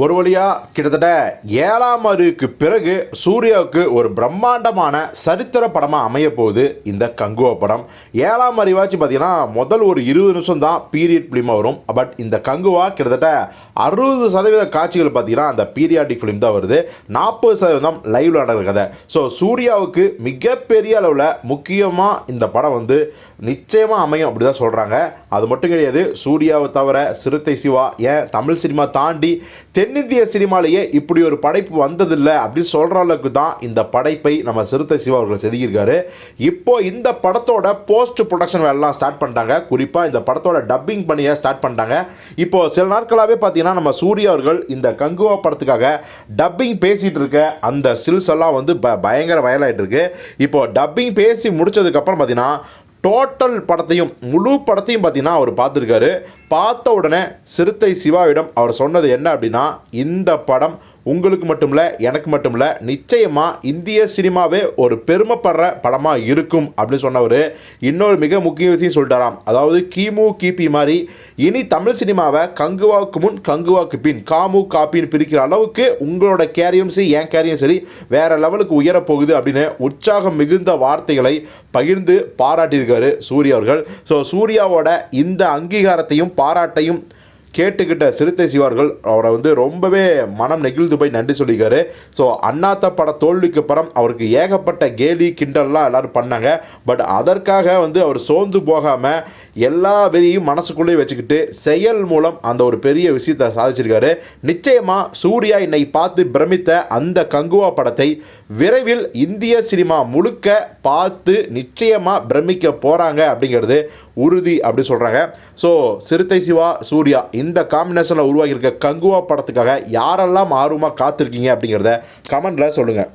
ஒரு வழியாக கிட்டத்தட்ட ஏழாம் அறிவுக்கு பிறகு சூர்யாவுக்கு ஒரு பிரம்மாண்டமான சரித்திர படமாக அமைய போகுது இந்த கங்குவா படம். ஏழாம் அறிவாச்சு பார்த்தீங்கன்னா முதல் ஒரு இருபது நிமிஷம் தான் பீரியட் ஃபிலிமாக வரும். பட் இந்த கங்குவா கிட்டத்தட்ட அறுபது சதவீத காட்சிகள் பார்த்தீங்கன்னா அந்த பீரியாடிக் ஃபிலிம் தான் வருது. நாற்பது சதவீதம் லைவ்ல நடக்கிற கதை. ஸோ சூர்யாவுக்கு மிகப்பெரிய அளவில் முக்கியமாக இந்த படம் வந்து நிச்சயமாக அமையும் அப்படி தான் சொல்கிறாங்க அது மட்டும் கிடையாது சூர்யாவை தவிர சிறுத்தை சிவா ஏன் தமிழ் சினிமா தாண்டி தென்னிந்திய சினிமாலேயே இப்படி ஒரு படைப்பு வந்ததில்லை அப்படின்னு சொல்கிற அளவுக்கு தான் இந்த படைப்பை நம்ம சிறுத்தை சிவா அவர்கள் செதுக்கியிருக்காரு. இப்போ இந்த படத்தோட போஸ்ட் ப்ரொடக்ஷன் வேலைலாம் ஸ்டார்ட் பண்ணிட்டாங்க. குறிப்பாக இந்த படத்தோட டப்பிங் பணியை ஸ்டார்ட் பண்ணிட்டாங்க. இப்போ சில நாட்களாகவே பார்த்தீங்கன்னா நம்ம சூர்யா அவர்கள் இந்த கங்குவா படத்துக்காக டப்பிங் பேசிகிட்டு இருக்க அந்த ஸ்டில்ஸ் எல்லாம் வந்து ப பயங்கர வயலாகிட்டு இருக்கு. இப்போ டப்பிங் பேசி முடிச்சதுக்கப்புறம் பார்த்தீங்கன்னா டோட்டல் படத்தையும் முழு படத்தையும் பார்த்தீங்கன்னா அவர் பார்த்துருக்காரு பார்த்த உடனே சிறுத்தை சிவாவிடம் அவர் சொன்னது என்ன அப்படின்னா இந்த படம் உங்களுக்கு மட்டும் இல்லை எனக்கு மட்டும் இல்லை நிச்சயமாக இந்திய சினிமாவே ஒரு பெருமைப்படுற படமாக இருக்கும் அப்படின்னு சொன்னவர். இன்னொரு மிக முக்கிய விஷயம் சொல்லிட்டாராம். அதாவது கிமு கிபி மாதிரி இனி தமிழ் சினிமாவை கங்குவாவுக்கு முன் கங்குவாக்கு பின் காமு காப்பின்னு பிரிக்கிற அளவுக்கு உங்களோட கேரியும் சரி என் கேரியும் சரி வேறு லெவலுக்கு உயரப்போகுது அப்படின்னு உற்சாகம் மிகுந்த வார்த்தைகளை பகிர்ந்து பாராட்டியிருக்காரு சூர்யா அவர்கள். ஸோ சூர்யாவோட இந்த அங்கீகாரத்தையும் பாராட்டையும் கேட்டுக்கிட்ட சிறுத்தை சிவார்கள் அவரை வந்து ரொம்பவே மனம் நெகிழ்ந்து போய் நன்றி சொல்லிக்காரு ஸோ அண்ணாத்த பட தோல்விக்கு அப்புறம் அவருக்கு ஏகப்பட்ட கேலி கிண்டல்லாம் எல்லோரும் பண்ணாங்க. பட் அதற்காக வந்து அவர் சோர்ந்து போகாமல் எல்லா வெறியும் மனசுக்குள்ளேயே வச்சுக்கிட்டு செயல் மூலம் அந்த ஒரு பெரிய விஷயத்தை சாதிச்சிருக்காரு. நிச்சயமாக சூர்யா என்னை பார்த்து பிரமித்த அந்த கங்குவா படத்தை விரைவில் இந்திய சினிமா முழுக்க பார்த்து நிச்சயமாக பிரமிக்க போகிறாங்க அப்படிங்கிறது உறுதி அப்படி சொல்கிறாங்க ஸோ சிறுத்தை சிவா சூர்யா இந்த காம்பினேஷனில் உருவாகியிருக்க கங்குவா படத்துக்காக யாரெல்லாம் ஆர்வமாக காத்திருக்கீங்க அப்படிங்கிறத கமெண்டில் சொல்லுங்கள்